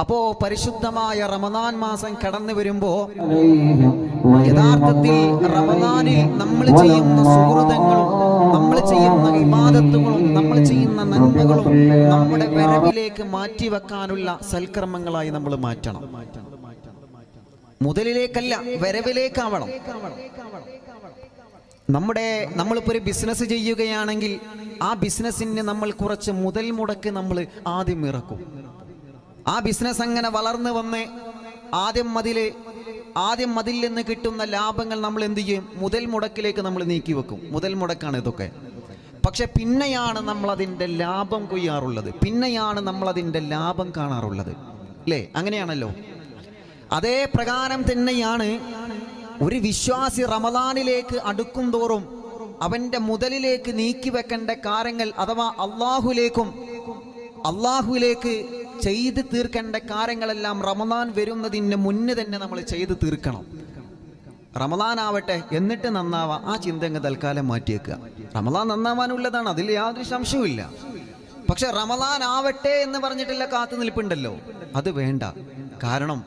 അപ്പോ പരിശുദ്ധമായ റമദാൻ മാസം കടന്നു വരുമ്പോ യഥാർത്ഥത്തിൽ റമദാനിൽ നമ്മൾ ചെയ്യുന്ന സുഹൃതങ്ങളും നമ്മൾ ചെയ്യുന്ന വിവാദത്തുകളും നമ്മൾ ചെയ്യുന്ന നന്മകളും നമ്മുടെ വരവിലേക്ക് മാറ്റിവെക്കാനുള്ള സൽക്രമങ്ങളായി നമ്മൾ മാറ്റണം. മുതലിലേക്കല്ല വരവിലേക്കാവണം. നമ്മുടെ നമ്മളിപ്പോ ഒരു ബിസിനസ് ചെയ്യുകയാണെങ്കിൽ ആ ബിസിനസ്സിന് നമ്മൾ കുറച്ച് മുതൽ മുടക്ക് നമ്മൾ ആദ്യം ഇറക്കും. ആ ബിസിനസ് അങ്ങനെ വളർന്നു വന്ന് ആദ്യം മതിൽ ആദ്യം മതിൽ നിന്ന് കിട്ടുന്ന ലാഭങ്ങൾ നമ്മൾ എന്ത് ചെയ്യും? മുതൽ മുടക്കിലേക്ക് നമ്മൾ നീക്കി വെക്കും. മുതൽ മുടക്കാണ് ഇതൊക്കെ. പക്ഷെ പിന്നെയാണ് നമ്മൾ അതിന്റെ ലാഭം കൊയ്യാറുള്ളത്. പിന്നെയാണ് നമ്മൾ അതിന്റെ ലാഭം കാണാറുള്ളത്. അല്ലേ അങ്ങനെയാണല്ലോ. അതേ പ്രകാരം തന്നെയാണ് ഒരു വിശ്വാസി റമദാനിലേക്ക് അടുക്കും തോറും അവന്റെ മുതലിലേക്ക് നീക്കി വെക്കേണ്ട കാര്യങ്ങൾ അഥവാ അള്ളാഹുലേക്കും അള്ളാഹുവിലേക്ക് ചെയ്ത് തീർക്കേണ്ട കാര്യങ്ങളെല്ലാം റമദാൻ വരുന്നതിന് മുന്നേ തന്നെ നമ്മൾ ചെയ്ത് തീർക്കണം. റമദാൻ ആവട്ടെ എന്നിട്ട് നന്നാവാം ആ ചിന്ത അങ്ങ് തൽക്കാലം മാറ്റിയേക്കുക. റമദാൻ നന്നാവാനുള്ളതാണ് അതിൽ യാതൊരു സംശയവുമില്ല പക്ഷെ റമദാൻ ആവട്ടെ എന്ന് പറഞ്ഞിട്ടില്ല കാത്തു നിൽപ്പുണ്ടല്ലോ. അത് വേണ്ട. കാരണം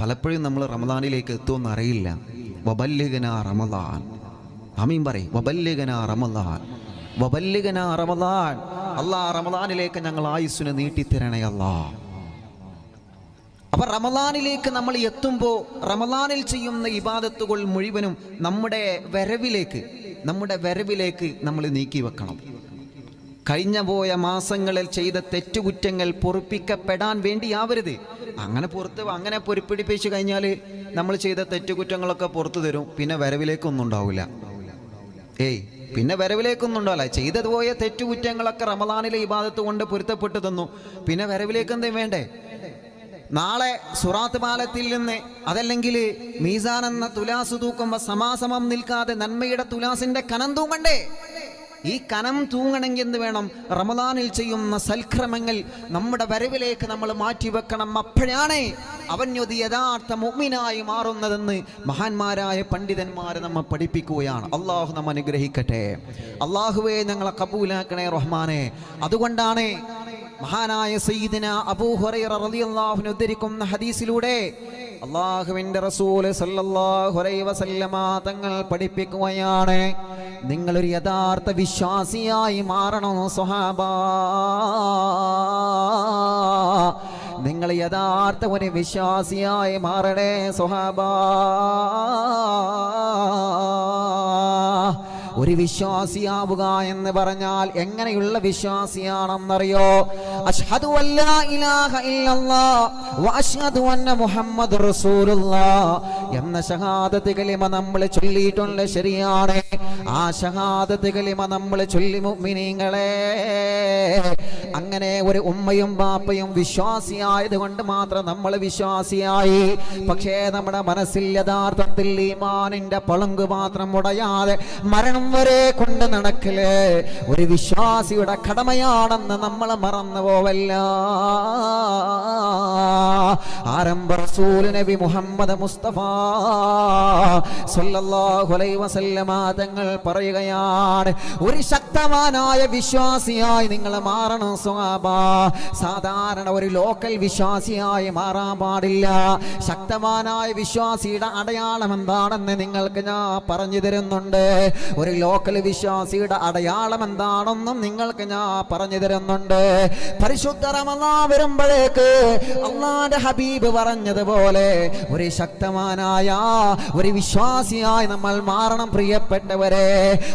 പലപ്പോഴും നമ്മൾ റമദാനിലേക്ക് എത്തുമെന്ന് അറിയില്ല. വബല്ലിഗന റമദാൻ. അമീൻ പറയും വബല്ലിഗന റമദാൻ. വബല്ലിഗന റമദാൻ. അല്ലാ റമദാനിലേക്ക് ഞങ്ങൾ ആയുസ്സിനെ നീട്ടിത്തരണേ അല്ലാ അപ്പൊ റമദാനിലേക്ക് നമ്മൾ എത്തുമ്പോൾ റമദാനിൽ ചെയ്യുന്ന ഇബാദത്തുകൾ മുഴുവനും നമ്മുടെ വരവിലേക്ക് നമ്മുടെ വരവിലേക്ക് നമ്മൾ നീക്കി വെക്കണം. കഴിഞ്ഞ പോയ മാസങ്ങളിൽ ചെയ്ത തെറ്റുകുറ്റങ്ങൾ പൊറുപ്പിക്കപ്പെടാൻ വേണ്ടിയാവരുത്. അങ്ങനെ പുറത്ത് അങ്ങനെ പൊരുപ്പിടിപ്പിച്ചു കഴിഞ്ഞാൽ നമ്മൾ ചെയ്ത തെറ്റുകുറ്റങ്ങളൊക്കെ പുറത്തു തരും. പിന്നെ വരവിലേക്കൊന്നും ഉണ്ടാവില്ല. ഏയ് പിന്നെ വരവിലേക്കൊന്നും ഉണ്ടാവില്ല. ചെയ്തത് പോയ തെറ്റുകുറ്റങ്ങളൊക്കെ റമദാനിലെ ഇബാദത്ത് കൊണ്ട് പൊരുത്തപ്പെട്ടു തന്നു. പിന്നെ വരവിലേക്കെന്തേ വേണ്ടേ? നാളെ സുറാത്ത് പാലത്തിൽ നിന്ന് അതല്ലെങ്കിൽ മീസാൻ എന്ന തുലാസ് തൂക്കുമ്പോൾ സമാസമം നിൽക്കാതെ നന്മയുടെ തുലാസിന്റെ കനം തൂങ്ങണ്ടേ? ഈ കനം തൂങ്ങണമെങ്കിൽ എന്ത് വേണം? റമദാനിൽ ചെയ്യുന്ന സൽക്രമങ്ങൾ നമ്മുടെ വരവിലേക്ക് നമ്മൾ മാറ്റി വെക്കണം അപ്പോഴാണ് അവനൊത് യഥാർത്ഥ മുഗ്മിനായി മാറുന്നതെന്ന് മഹാന്മാരായ പണ്ഡിതന്മാർ നമ്മെ പഠിപ്പിക്കുകയാണ്. അള്ളാഹു നമ്മ അനുഗ്രഹിക്കട്ടെ. അള്ളാഹുവെ ഞങ്ങളെ കബൂലാക്കണേ റഹ്മാനെ. അതുകൊണ്ടാണ് മഹാനായ സയ്യിദിന അബൂ ഹുറൈറ റളിയല്ലാഹു ഉദ്ധരിക്കുന്ന ഹദീസിലൂടെ അള്ളാഹുവിന്റെ റസൂൽ അലൈഹി വസല്ലമ തങ്ങൾ പഠിപ്പിക്കുകയാണ്. നിങ്ങളൊരു യഥാർത്ഥ വിശ്വാസിയായി മാറണം സ്വഹാബ. നിങ്ങൾ യഥാർത്ഥ ഒരു വിശ്വാസിയായി മാറണേ സ്വഹാബ. ഒരു വിശ്വാസിയാവുക എന്ന് പറഞ്ഞാൽ എങ്ങനെയുള്ള വിശ്വാസിയാണെന്നറിയോ? അഷ്ഹദു അന്ന എന്ന ഷഹാദത്ത് കലിമ നമ്മൾ ചൊല്ലിയിട്ടുണ്ട് ശരിയാണ്. ആ ഷഹാദത്ത് കലിമ നമ്മൾ ചൊല്ലി മുഅ്മിനീങ്ങളെ. അങ്ങനെ ഒരു ഉമ്മയും ബാപ്പയും വിശ്വാസിയായത് കൊണ്ട് മാത്രം നമ്മൾ വിശ്വാസിയായി. പക്ഷേ നമ്മുടെ മനസ്സിൽ യഥാർത്ഥത്തിൽ ഈമാനിന്റെ പളുങ്ക് മാത്രം ഉടയാതെ മരണം വരെ കൊണ്ട് നടക്കൽ ഒരു വിശ്വാസിയുടെ കടമയാണെന്ന് നമ്മൾ മറന്നു പോവല്ല. ആരംഭ റസൂൽ നബി മുഹമ്മദ് മുസ്തഫ സല്ലല്ലാഹു അലൈഹി വസല്ലമ തങ്ങൾ പറയുകയാണ് ഒരു ശക്തവാനായ വിശ്വാസിയായി നിങ്ങൾ മാറണം സാധാരണ ഒരു ലോക്കൽ വിശ്വാസിയായി മാറാൻ പാടില്ല. ശക്തമാനായ വിശ്വാസിയുടെ അടയാളം എന്താണെന്ന് നിങ്ങൾക്ക് ഞാൻ പറഞ്ഞു തരുന്നുണ്ട്. ഒരു ലോക്കൽ വിശ്വാസിയുടെ അടയാളം എന്താണെന്നും നിങ്ങൾക്ക് ഞാൻ പറഞ്ഞു തരുന്നുണ്ട്. പരിശുദ്ധ വരുമ്പോഴേക്ക് അള്ളാന്റെ ഹബീബ് പറഞ്ഞതുപോലെ ഒരു ശക്തമാനായ ഒരു വിശ്വാസിയായി നമ്മൾ മാറണം പ്രിയപ്പെട്ടവരെ.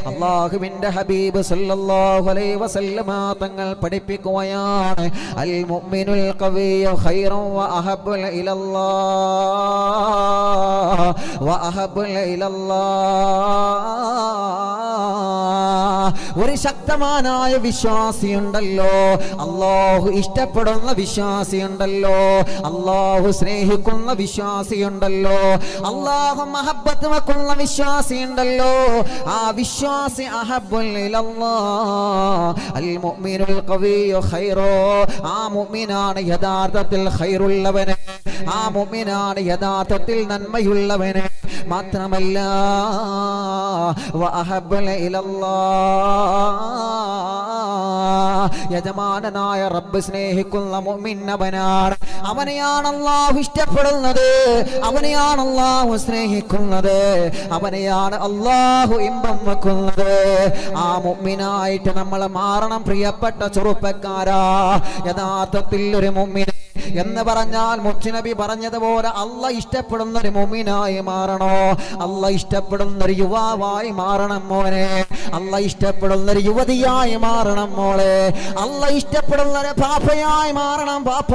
അള്ളാഹുവിന്റെ ഹബീബ് സല്ലല്ലാഹു അലൈഹി വസല്ലമ തങ്ങൾ പഠിപ്പിക്കുകയാണ് അൽ മുഅ്മിനുൽ ഖവിയ്യു ഖൈറൻ വ അഹബ്ബു ഇലല്ലാഹ് വ അഹബ്ബു ഇലല്ലാഹ്. ഒരു ശക്തമാനായ വിശ്വാസിയുണ്ടല്ലോ. അള്ളാഹു ഇഷ്ടപ്പെടുന്ന വിശ്വാസിയുണ്ടല്ലോ. അള്ളാഹു സ്നേഹിക്കുന്ന വിശ്വാസിയുണ്ടല്ലോ. അള്ളാഹു മഹബത്ത് വെക്കുന്ന വിശ്വാസിയുണ്ടല്ലോ. ആ വിശ്വാസി അഹബുൽ. അൽ മുഅ്മിനുൽ ഖവിയ്യു ഖൈറോ ആ യഥാർത്ഥത്തിൽ ഖൈറുള്ളവന്. ആ മുഅ്മിനാണ് യഥാർത്ഥത്തിൽ നന്മയുള്ളവന്. മാത്രമല്ല വ അഹബ്ബുൽ ഇലല്ലാഹ് യജമാനനായ റബ്ബ് സ്നേഹിക്കുന്ന മുഅ്മിനവനാണ് അവനെയാണ് ഇഷ്ടപ്പെടുന്നത്. അവനെയാണ് അള്ളാഹു സ്നേഹിക്കുന്നത്. അവനെയാണ് അള്ളാഹു ഇമ്പം വെക്കുന്നത്. ആ മുമ്മിനായിട്ട് നമ്മൾ മാറണം പ്രിയപ്പെട്ട ചെറുപ്പക്കാരാ. യഥാർത്ഥത്തിൽ ഒരു മുഅ്മിൻ എന്ന് പറഞ്ഞാൽ മുച്ചുനബി പറഞ്ഞതുപോലെ അല്ല ഇഷ്ടപ്പെടുന്ന ഒരു മുമിനായി മാറണോ? അല്ല ഇഷ്ടപ്പെടുന്ന ഒരു യുവാവായി മാറണം മോനെ. അല്ല ഇഷ്ടപ്പെടുന്ന ഒരു യുവതിയായി മാറണം മോളെ. അല്ല ഇഷ്ടപ്പെടുന്ന ഒരു പാപ്പയായി മാറണം പാപ്പ.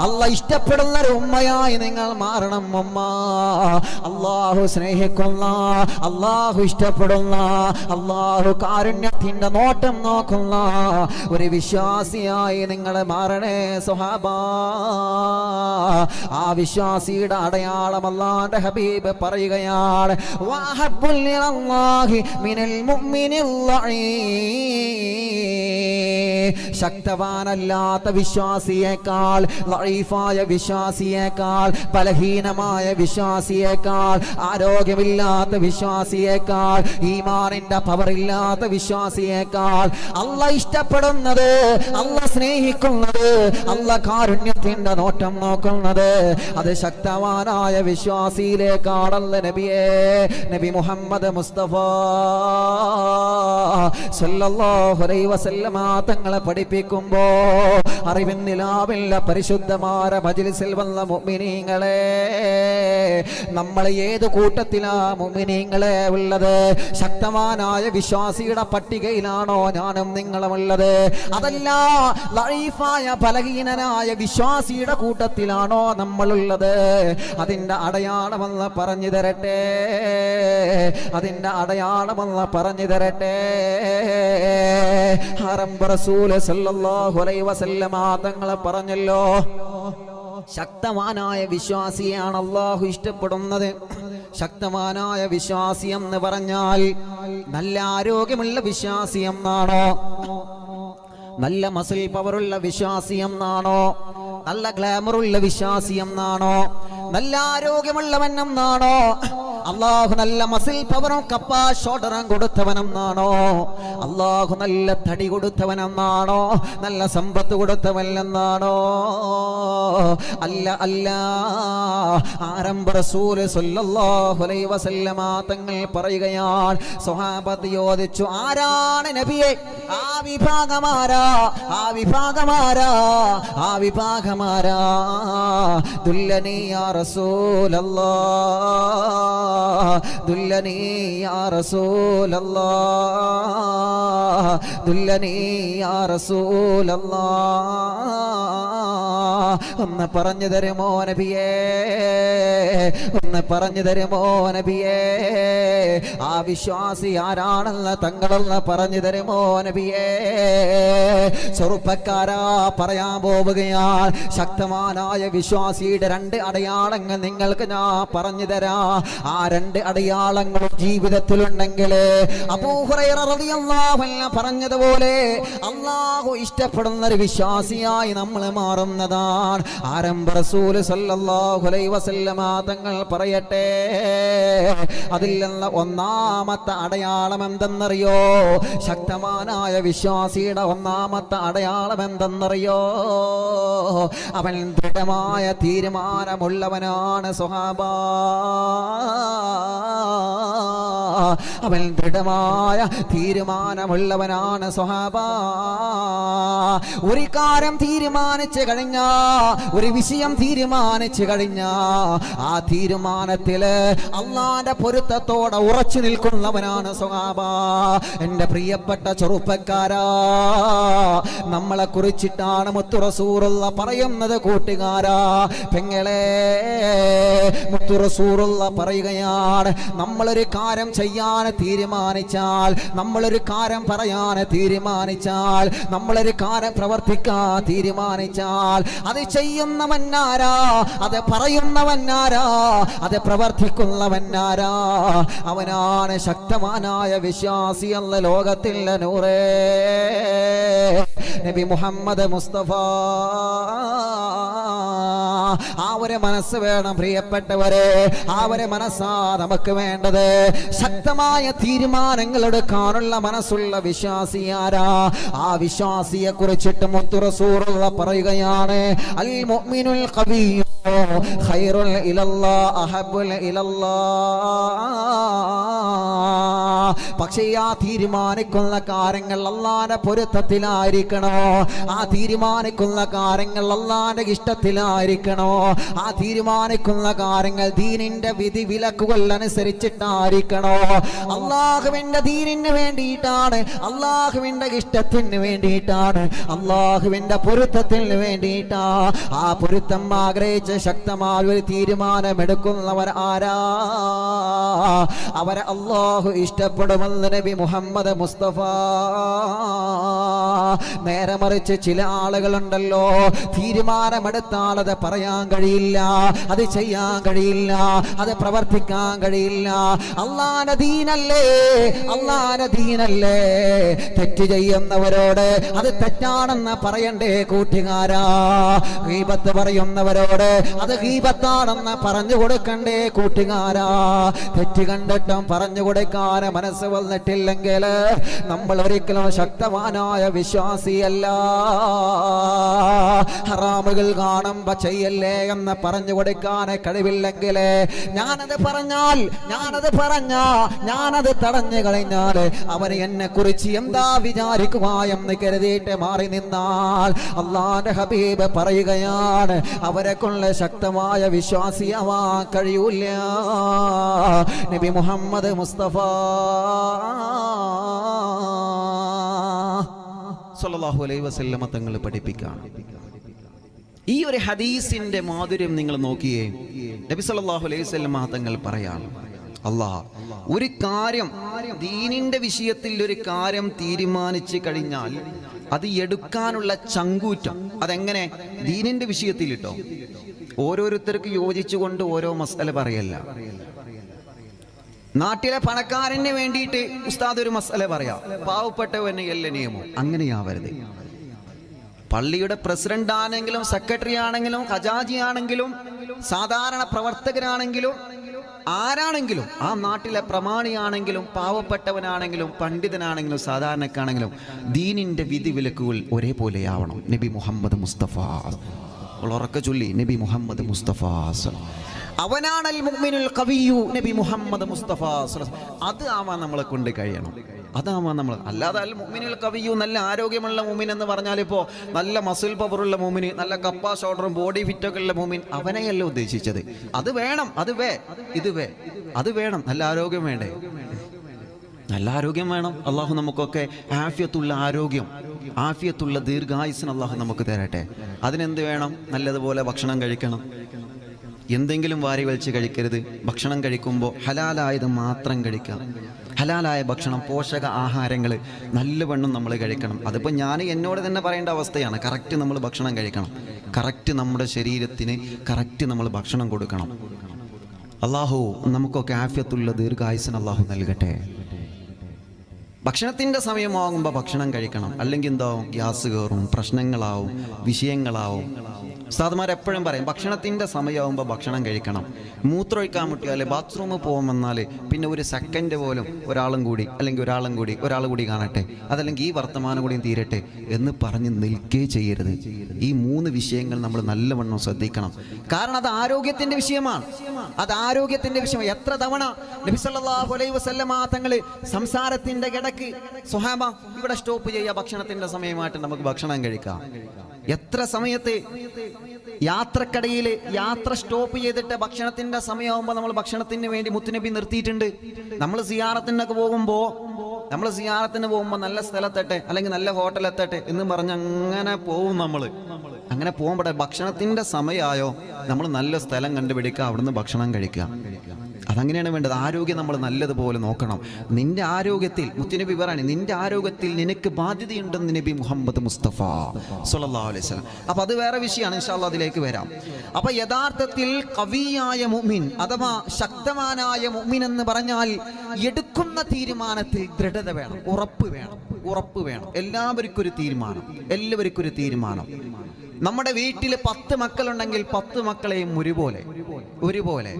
അല്ല ഇഷ്ടപ്പെടുന്ന ഒരു ഉമ്മയായി നിങ്ങൾ മാറണം ഉമ്മ. അള്ളാഹു സ്നേഹിക്കുന്ന അള്ളാഹു ഇഷ്ടപ്പെടുന്ന അള്ളാഹു കാരുണ്യത്തിന്റെ നോട്ടം നോക്കുന്ന ഒരു വിശ്വാസിയായി നിങ്ങൾ മാറണേ സുഹാബ. ആ വിശ്വാസിയുടെ അടയാളം അല്ലാണ്ട് ഹബീബ് പറയുകയാണ് വാഹബുല്ലാഹി മിനൽ മുഅ്മിനിൽ ലഈ. ശക്തവാനല്ലാത്ത വിശ്വാസിയേക്കാൾ ലൈഫായ വിശ്വാസിയേക്കാൾ ബലഹീനമായ വിശ്വാസിയേക്കാൾ ആരോഗ്യമില്ലാത്ത വിശ്വാസിയേക്കാൾ ഈമാനിന്റെ പവർ ഇല്ലാത്ത വിശ്വാസിയേക്കാൾ അല്ല ഇഷ്ടപ്പെടുന്നത് അല്ല സ്നേഹിക്കുന്നത് അല്ല കാരുണ്യത്തിന്റെ നോട്ടം നോക്കുന്നത് അത് ശക്തവാനായ വിശ്വാസിയിലേക്കാണല്ല നബിയേ. നബി മുഹമ്മദ് മുസ്തഫ സല്ലല്ലാഹു അലൈഹി വസല്ലമ തങ്ങളെ പഠിപ്പിക്കുമ്പോ അറിവിൻ പരിശുദ്ധമായ മജിലിസിൽ വന്ന മുഅ്മിനീങ്ങളെ നമ്മൾ ഏത് കൂട്ടത്തിലാ മുഅ്മിനീങ്ങളെ ഉള്ളത്? ശക്തവാനായ വിശ്വാസിയുടെ പട്ടികയിലാണോ ഞാനും നിങ്ങളുമുള്ളത് അതല്ല ലൈഫായ ബലഹീനനായ വിശ്വാസിയുടെ കൂട്ടത്തിലാണോ നമ്മളുള്ളത്? അതിന്റെ അടയാളമെന്ന് പറഞ്ഞു തരട്ടെ. അതിന്റെ അടയാളമെന്ന് പറഞ്ഞു തരട്ടെ. തങ്ങളെ പറഞ്ഞല്ലോ ശക്തവാനായ വിശ്വാസിയാണ് അള്ളാഹു ഇഷ്ടപ്പെടുന്നത്. ശക്തവാനായ വിശ്വാസി എന്ന് പറഞ്ഞാൽ നല്ല ആരോഗ്യമുള്ള വിശ്വാസി എന്നാണോ? നല്ല മസിൽ പവറുള്ള വിശ്വാസി എന്നാണോ? നല്ല ഗ്ലാമറുള്ള വിശ്വാസി എന്നാണോ? നല്ല ആരോഗ്യമുള്ളവൻ എന്നാണോ? അള്ളാഹു നല്ല മസിൽ പവറും കപ്പാ ഷോഡറും കൊടുത്തവനെന്നാണോ അള്ളാഹു നല്ല തടി കൊടുത്തവനെന്നാണോ നല്ല സമ്പത്ത് കൊടുത്തവൻ എന്നാണോ? അല്ല അല്ല. ആരംഭ റസൂൽ സല്ലല്ലാഹു വസല്ലമാ തങ്ങൾ പറയുകയാണ് സ്വഹാബത്ത് ചോദിച്ചു ആരാണ് നബിയെ? ആ വിഭാഗമാരാ ആ വിഭാഗമാരാ ആ വിഭാഗമാരാ റസൂലല്ലാ ദുല്ലനി റസൂലല്ലാ ദുല്ലനി റസൂലല്ലാ ഒന്ന് പറഞ്ഞു തരുമോ നബിയേ ഒന്ന് പറഞ്ഞു തരുമോ നബിയേ ആ വിശ്വാസി ആരാണെന്ന് തങ്ങളെന്ന് പറഞ്ഞു തരുമോ നബിയേ ചെറുപ്പക്കാരാ പറയാൻ പോവുകയാണ്. ശക്തമാനായ വിശ്വാസിയുടെ രണ്ട് അടയാളങ്ങൾ നിങ്ങൾക്ക് ഞാൻ പറഞ്ഞു തരാ. ആ രണ്ട് അടയാളങ്ങളും ജീവിതത്തിലുണ്ടെങ്കിൽ പറഞ്ഞതുപോലെ അള്ളാഹു ഇഷ്ടപ്പെടുന്ന ഒരു വിശ്വാസിയായി നമ്മൾ മാറുന്നതാണ് ആരംഭ റസൂൽ വസല്ലമ തങ്ങൾ പറയട്ടെ. അതിൽ നിന്ന് ഒന്നാമത്തെ അടയാളം എന്തെന്നറിയോ? ശക്തമാനായ വിശ്വാസിയുടെ ഒന്നാമത്തെ അടയാളം എന്തെന്നറിയോ? അവൻ ദൃഢമായ തീരുമാനമുള്ളവനാണ് സ്വഹാബ. അവൻ ദൃഢമായ തീരുമാനമുള്ളവനാണ് സ്വഹാബ. ഒരു കാര്യം തീരുമാനിച്ചു കഴിഞ്ഞ ഒരു വിഷയം തീരുമാനിച്ചു കഴിഞ്ഞ ആ തീരുമാനത്തിൽ അള്ളാന്റെ പൊരുത്തത്തോടെ ഉറച്ചു നിൽക്കുന്നവനാണ് സ്വഹാബ. എന്റെ പ്രിയപ്പെട്ട ചെറുപ്പക്കാരാ നമ്മളെ കുറിച്ചിട്ടാണ് മുത്തുറസൂറുള്ള പറയുന്നത് കൂട്ടുകാരാ. പെങ്ങളെ പറയുകയാണ് നമ്മളൊരു കാര്യം ചെയ്യാൻ തീരുമാനിച്ചാൽ നമ്മളൊരു കാര്യം പറയാൻ തീരുമാനിച്ചാൽ നമ്മളൊരു കാര്യം പ്രവർത്തിക്കാൻ തീരുമാനിച്ചാൽ അത് ചെയ്യുന്നവന്നാരാ അത് പറയുന്നവന്നാരാ അത് പ്രവർത്തിക്കുന്നവന്നാരാ അവനാണ് ശക്തമാനായ വിശ്വാസി എന്ന ലോകത്തിൽ നൂറേ. നബി മുഹമ്മദ് മുസ്തഫ ആ ഒരു മനസ്സ് വേണം പ്രിയപ്പെട്ടവരെ. ആ ഒരു മനസ്സാ നമുക്ക് വേണ്ടത്. ശക്തമായ തീരുമാനങ്ങൾ എടുക്കാനുള്ള മനസ്സുള്ള വിശ്വാസി ആരാ? ആ വിശ്വാസിയെ കുറിച്ചിട്ട് മുത്തുറസൂറുള്ള പറയുകയാണ് അൽ മുഅ്മിനുൽ ഖവിയ്യു ഖൈറുൽ ഇലല്ലാ അഹബുൽ ഇലല്ലാ. പക്ഷേ ആ തീരുമാനിക്കുന്ന കാര്യങ്ങൾ അള്ളാന്റെ പൊരുത്തത്തിലായിരിക്കണോ? ആ തീരുമാനിക്കുന്ന കാര്യങ്ങൾ അള്ളാന്റെ ഇഷ്ടത്തിലായിരിക്കണോ? ആ തീരുമാനിക്കുന്ന കാര്യങ്ങൾ ദീനിന്റെ വിധി വിലക്കുകൾ അനുസരിച്ചിട്ടായിരിക്കണോ? അള്ളാഹുവിന്റെ ദീനിന് വേണ്ടിയിട്ടാണ് അള്ളാഹുവിന്റെ ഇഷ്ടത്തിന് വേണ്ടിയിട്ടാണ് അള്ളാഹുവിന്റെ പൊരുത്തത്തിന് വേണ്ടിയിട്ടാ. ആ പൊരുത്തം ആഗ്രഹിച്ച് ശക്തമായ ഒരു തീരുമാനമെടുക്കുന്നവർ ആരാ? അവരെ അള്ളാഹു ഇഷ്ടപ്പെടുമെന്ന് നബി മുഹമ്മദ് മുസ്തഫ. നേരെ മറിച്ച് ചില ആളുകളുണ്ടല്ലോ. തീരുമാനമെടുത്താൽ അത് പറയാൻ കഴിയില്ല അത് ചെയ്യാൻ കഴിയില്ല അത് പ്രവർത്തിക്കാൻ കഴിയില്ല. അള്ളാനദീനല്ലേ അള്ളാനദീനല്ലേ തെറ്റ് ചെയ്യുന്നവരോട് അത് തെറ്റാണെന്ന് പറയണ്ടേ കൂട്ടുകാരാ. ഗീപത്ത് പറയുന്നവരോട് അത് ഗീപത്താണെന്ന് പറഞ്ഞു കൊടുക്കണ്ടേ കൂട്ടുകാരാ. തെറ്റ് കണ്ടിട്ടും പറഞ്ഞു കൊടുക്കാൻ മനസ്സ് വന്നിട്ടില്ലെങ്കിൽ നമ്മൾ ഒരിക്കലും ശക്തവാനായ വിശ്വാസിയല്ല. ഹറാമുകൾ കാണുമ്പോ ചെയ്യല്ലേ എന്ന് പറഞ്ഞു കൊടുക്കാനേ കഴിവില്ലെങ്കിൽ ഞാനത് പറഞ്ഞാൽ ഞാനത് പറഞ്ഞ ഞാനത് തടഞ്ഞു കഴിഞ്ഞാൽ അവന് എന്നെ കുറിച്ച് എന്താ വിചാരിക്കുക എന്ന് കരുതിയിട്ട് മാറി നിന്നാൽ അള്ളാന്റെ ഹബീബ് പറയുകയാണ് അവരെ കൊണ്ട് ശക്തമായ വിശ്വാസിയാവാൻ കഴിയൂല. നബി മുഹമ്മദ് മുസ്തഫ വസല്ലമ തങ്ങൾ പഠിപ്പിക്കുകയാണ് ഈ ഒരു ഹദീസിന്റെ മാധുര്യം നിങ്ങൾ നോക്കിയേ നബി സല്ലാഹു അലൈഹി വസല്ലമ തങ്ങൾ പറയാണ് അള്ളാഹ ഒരു കാര്യം ദീനിന്റെ വിഷയത്തിൽ ഒരു കാര്യം തീരുമാനിച്ചു കഴിഞ്ഞാൽ അത് എടുക്കാനുള്ള ചങ്കൂറ്റം അതെങ്ങനെ? ദീനിന്റെ വിഷയത്തിൽ ഇട്ടോ ഓരോരുത്തർക്ക് യോജിച്ചുകൊണ്ട് ഓരോ മസല പറയല്ല. നാട്ടിലെ പണക്കാരന് വേണ്ടിയിട്ട് ഉസ്താദ് ഒരു മസല പറയാം. പാവപ്പെട്ടവന് എല്ലാ നിയമം അങ്ങനെയാവരുത്. പള്ളിയുടെ പ്രസിഡന്റ് ആണെങ്കിലും സെക്രട്ടറി ആണെങ്കിലും ഖജാജി ആണെങ്കിലും സാധാരണ പ്രവർത്തകരാണെങ്കിലും ആരാണെങ്കിലും ആ നാട്ടിലെ പ്രമാണിയാണെങ്കിലും പാവപ്പെട്ടവനാണെങ്കിലും പണ്ഡിതനാണെങ്കിലും സാധാരണക്കാണെങ്കിലും ദീനിന്റെ വിധി വിലക്കുകൾ ഒരേപോലെയാവണം. നബി മുഹമ്മദ് മുസ്തഫ. ഉറക്ക ചൊല്ലി നബി മുഹമ്മദ് മുസ്തഫ. അവനാണൽ മുഗ്മിനുൽ കവിയു നബി മുഹമ്മദ് മുസ്തഫ. അത് ആവാൻ നമ്മളെ കൊണ്ട് കഴിയണം. അതാവാൻ നമ്മൾ അല്ലാതെ അൽ മുഅ്മിനുൽ കവിയു നല്ല ആരോഗ്യമുള്ള മുമിൻ എന്ന് പറഞ്ഞാൽ ഇപ്പോൾ നല്ല മസിൽ പവറുള്ള മുമിന് നല്ല കപ്പ ഷോൾഡറും ബോഡി ഫിറ്റൊക്കെ ഉള്ള മുമിൻ അവനെയല്ല ഉദ്ദേശിച്ചത്. അത് വേണം അത് വേ ഇത് വേ അത് വേണം. നല്ല ആരോഗ്യം വേണ്ടേ? നല്ല ആരോഗ്യം വേണം. അള്ളാഹു നമുക്കൊക്കെ ആഫിയത്തുള്ള ആരോഗ്യം ആഫിയത്തുള്ള ദീർഘായുസിന് അള്ളാഹു നമുക്ക് തരട്ടെ. അതിനെന്ത് വേണം? നല്ലതുപോലെ ഭക്ഷണം കഴിക്കണം. എന്തെങ്കിലും വാരി വലിച്ച് കഴിക്കരുത്. ഭക്ഷണം കഴിക്കുമ്പോൾ ഹലാലായത് മാത്രം കഴിക്കുക. ഹലാലായ ഭക്ഷണം പോഷക ആഹാരങ്ങൾ നല്ലവണ്ണം നമ്മൾ കഴിക്കണം. അതിപ്പോൾ ഞാൻ എന്നോട് തന്നെ പറയേണ്ട അവസ്ഥയാണ്. കറക്റ്റ് നമ്മൾ ഭക്ഷണം കഴിക്കണം. കറക്റ്റ് നമ്മുടെ ശരീരത്തിന് കറക്റ്റ് നമ്മൾ ഭക്ഷണം കൊടുക്കണം. അള്ളാഹു നമുക്കൊക്കെ ആഫ്യത്തുള്ള ദീർഘായുസൻ അള്ളാഹു നൽകട്ടെ. ഭക്ഷണത്തിന്റെ സമയമാകുമ്പോൾ ഭക്ഷണം കഴിക്കണം. അല്ലെങ്കിൽ എന്താവും? ഗ്യാസ് കയറും പ്രശ്നങ്ങളാവും വിഷയങ്ങളാവും. ഉസ്താദ്മാർ എപ്പോഴും പറയും ഭക്ഷണത്തിന്റെ സമയമാകുമ്പോൾ ഭക്ഷണം കഴിക്കണം. മൂത്രമൊഴിക്കാൻ മുട്ടിയാൽ ബാത്റൂമിൽ പോകാൻ വന്നാൽ പിന്നെ ഒരു സെക്കൻഡ് പോലും ഒരാളും കൂടി അല്ലെങ്കിൽ ഒരാളും കൂടി ഒരാൾ കൂടി കാണട്ടെ അതല്ലെങ്കിൽ ഈ വർത്തമാനം കൂടിയും തീരട്ടെ എന്ന് പറഞ്ഞ് നിൽക്കേ ചെയ്യരുത്. ഈ മൂന്ന് വിഷയങ്ങൾ നമ്മൾ നല്ലവണ്ണം ശ്രദ്ധിക്കണം. കാരണം അത് ആരോഗ്യത്തിന്റെ വിഷയമാണ്. അത് ആരോഗ്യത്തിന്റെ വിഷയം എത്ര തവണ നബി സല്ലല്ലാഹു അലൈഹി വസല്ലമ തങ്ങൾ സംസാരത്തിന്റെ ഇടയ്ക്ക് സുഹാബ ഇവിടെ സ്റ്റോപ്പ് ചെയ്യുക ഭക്ഷണത്തിന്റെ സമയമായിട്ട് നമുക്ക് ഭക്ഷണം കഴിക്കാം. എത്ര സമയത്ത് യാത്രക്കടയിൽ യാത്ര സ്റ്റോപ്പ് ചെയ്തിട്ട് ഭക്ഷണത്തിന്റെ സമയമാകുമ്പോൾ നമ്മൾ ഭക്ഷണത്തിന് വേണ്ടി മുത്തുനബി നിർത്തിയിട്ടുണ്ട്. നമ്മൾ സിയാറത്തിനൊക്കെ പോകുമ്പോൾ നമ്മൾ സിയാറത്തിന് പോകുമ്പോൾ നല്ല സ്ഥലത്തെട്ടെ അല്ലെങ്കിൽ നല്ല ഹോട്ടൽ എത്തട്ടെ എന്ന് പറഞ്ഞ് അങ്ങനെ പോവും നമ്മൾ അങ്ങനെ പോകുമ്പോൾ ഭക്ഷണത്തിന്റെ സമയമായോ നമ്മൾ നല്ല സ്ഥലം കണ്ടുപിടിക്കുക അവിടുന്ന് ഭക്ഷണം കഴിക്കുക. അതങ്ങനെയാണ് വേണ്ടത്. ആരോഗ്യം നമ്മൾ നല്ലതുപോലെ നോക്കണം. നിന്റെ ആരോഗ്യത്തിൽ മുത്തുനബി പറയാണ് നിന്റെ ആരോഗ്യത്തിൽ നിനക്ക് ബാധ്യതയുണ്ടെന്ന് നബി മുഹമ്മദ് മുസ്തഫ സുല്ലാ അലൈഹി വസല്ലം. അപ്പൊ അത് വേറെ വിഷയമാണ്. ഇൻഷാല്ല അതിലേക്ക് വരാം. അപ്പൊ യഥാർത്ഥത്തിൽ കവിയായ മുമിൻ അഥവാ ശക്തമാനായ മുമിൻ എന്ന് പറഞ്ഞാൽ എടുക്കുന്ന തീരുമാനത്തിൽ ദൃഢത വേണം ഉറപ്പ് വേണം ഉറപ്പ് വേണം. എല്ലാവർക്കും ഒരു തീരുമാനം എല്ലാവർക്കും ഒരു തീരുമാനം. നമ്മുടെ വീട്ടിൽ പത്ത് മക്കളുണ്ടെങ്കിൽ പത്ത് മക്കളെയും ഒരുപോലെ ഒരുപോലെ.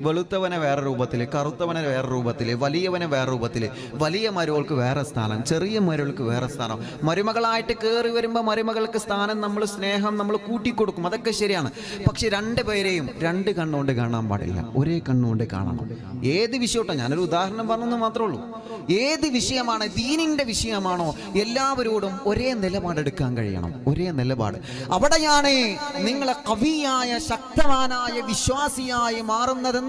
വെളുത്തവനെ വേറെ രൂപത്തിൽ കറുത്തവനെ വേറെ രൂപത്തിൽ വലിയവനെ വേറെ രൂപത്തിൽ വലിയ മരുവൾക്ക് വേറെ സ്ഥാനം ചെറിയ മരുവൾക്ക് വേറെ സ്ഥാനം. മരുമകളായിട്ട് കയറി വരുമ്പോൾ മരുമകൾക്ക് സ്ഥാനം നമ്മൾ സ്നേഹം നമ്മൾ കൂട്ടിക്കൊടുക്കും. അതൊക്കെ ശരിയാണ്. പക്ഷെ രണ്ട് പേരെയും രണ്ട് കണ്ണുകൊണ്ട് കാണാൻ പാടില്ല. ഒരേ കണ്ണുകൊണ്ട് കാണണം. ഏത് വിഷയട്ടോ ഞാനൊരു ഉദാഹരണം പറഞ്ഞെന്ന് മാത്രമേ ഉള്ളൂ. ഏത് വിഷയമാണ് ദീനിന്റെ വിഷയമാണോ എല്ലാവരോടും ഒരേ നിലപാടെടുക്കാൻ കഴിയണം. ഒരേ നിലപാട്. അവിടെയാണ് നിങ്ങളെ കവിയായ ശക്തവാനായ വിശ്വാസിയായി മാറുന്നതെന്ന്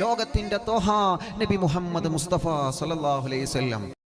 ലോകത്തിന്റെ തോഹ നബി മുഹമ്മദ് മുസ്തഫ സല്ലല്ലാഹു അലൈഹി